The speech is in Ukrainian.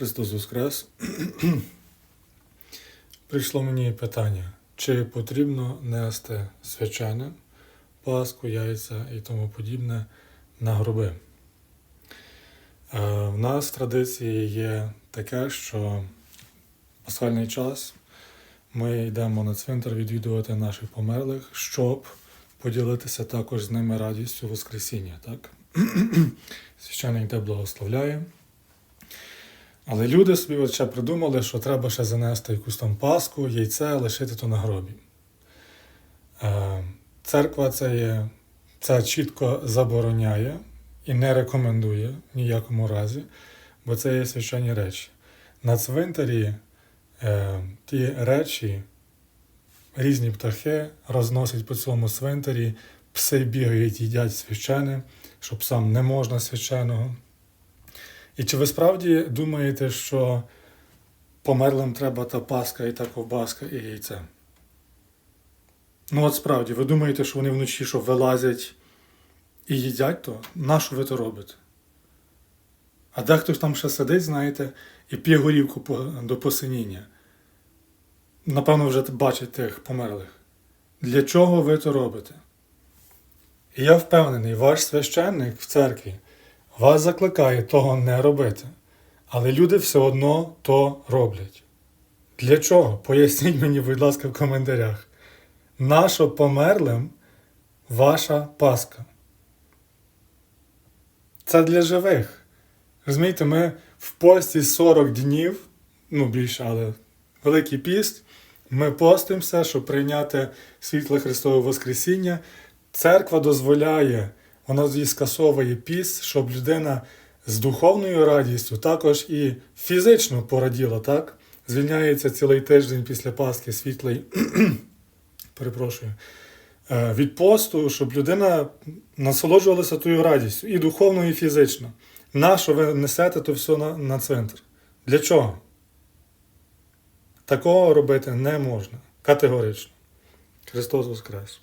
Христос Воскрес. Прийшло мені питання, чи потрібно нести свячене, паску, яйця і тому подібне на гроби. Е, В нас в традиції є таке, що пасхальний час ми йдемо на цвинтар відвідувати наших померлих, щоб поділитися також з ними радістю Воскресіння. Так? Священник те благословляє. Але люди собі ще придумали, що треба ще занести якусь там паску, яйце, лишити то на гробі. Е, Церква це, є, це чітко забороняє і не рекомендує в ніякому разі, бо це є священні речі. На цвинтарі е, ті речі, різні птахи розносять по цьому цвинтарі, пси бігають, їдять священе, що псам не можна священого. І чи ви справді думаєте, що померлим треба та паска, і та ковбаска, і яйце? Ну от справді, ви думаєте, що вони вночі що вилазять і їдять то? Нащо ви то робите? А дехто там ще сидить, знаєте, і п'є горівку до посиніння. Напевно, вже бачить тих померлих. Для чого ви то робите? І я впевнений, ваш священник в церкві вас закликає того не робити. Але люди все одно то роблять. Для чого? Поясніть мені, будь ласка, в коментарях. Нащо померлим ваша Пасха? Це для живих. Розумієте, ми в пості 40 днів, ну більше, але Великий піст, ми постимося, щоб прийняти світле Христове Воскресіння. Церква дозволяє, вона її скасовує піст, щоб людина з духовною радістю також і фізично пораділа, так? Звільняється цілий тиждень після Пасхи світлий, перепрошую, е, від посту, щоб людина насолоджувалася тою радістю і духовно, і фізично. Нащо ви несете то все на, на центр? Для чого? Такого робити не можна. Категорично. Христос Воскрес!